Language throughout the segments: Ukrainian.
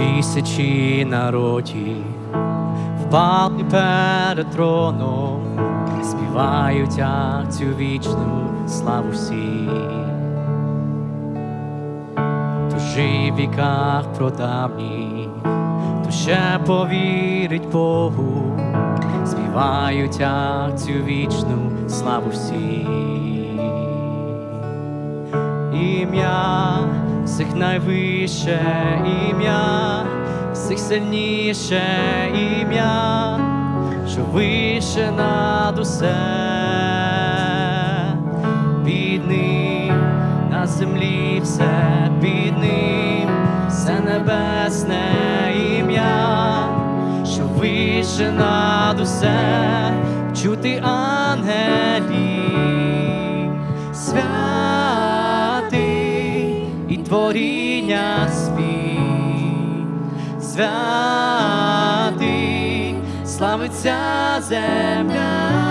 Тисячі народів впали перед троном, співають акцію вічну славу всі. То жив віках продавні, то ще повірить Богу, співають акцію вічну славу всі. Ім'я всіх найвище ім'я, всіх сильніше ім'я, що вище над усе, під ним на землі все під ним, все небесне ім'я, що вище над усе, чути ангелів святий і творіння спів, святий, славиться земля,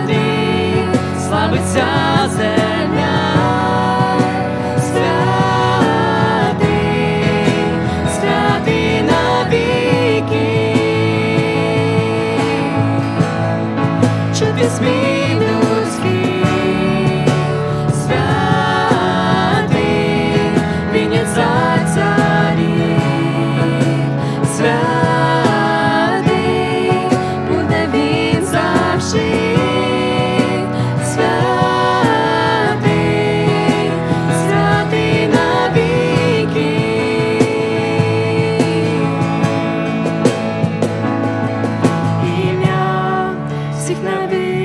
святий, славиться земля, святий, святий навіки. Людський,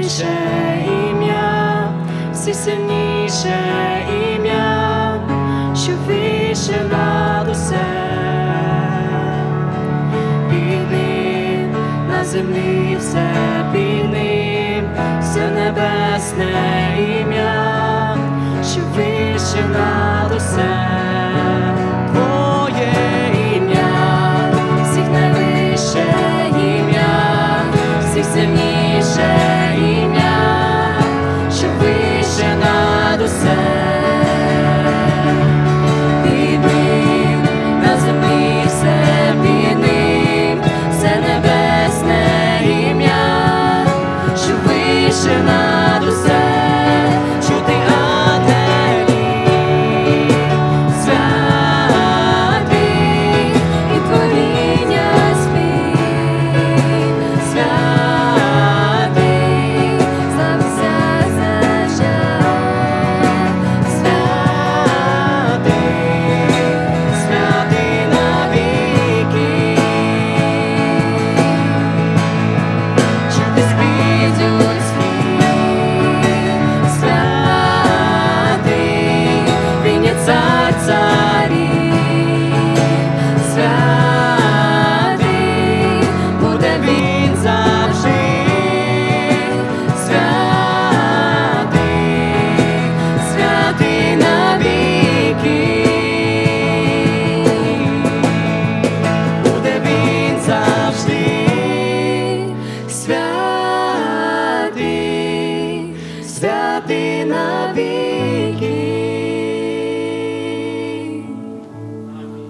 найвище ім'я, всіх сильніше ім'я, що вище над усе. Під ним на землі все під ним, все небесне ім'я, що вище над усе.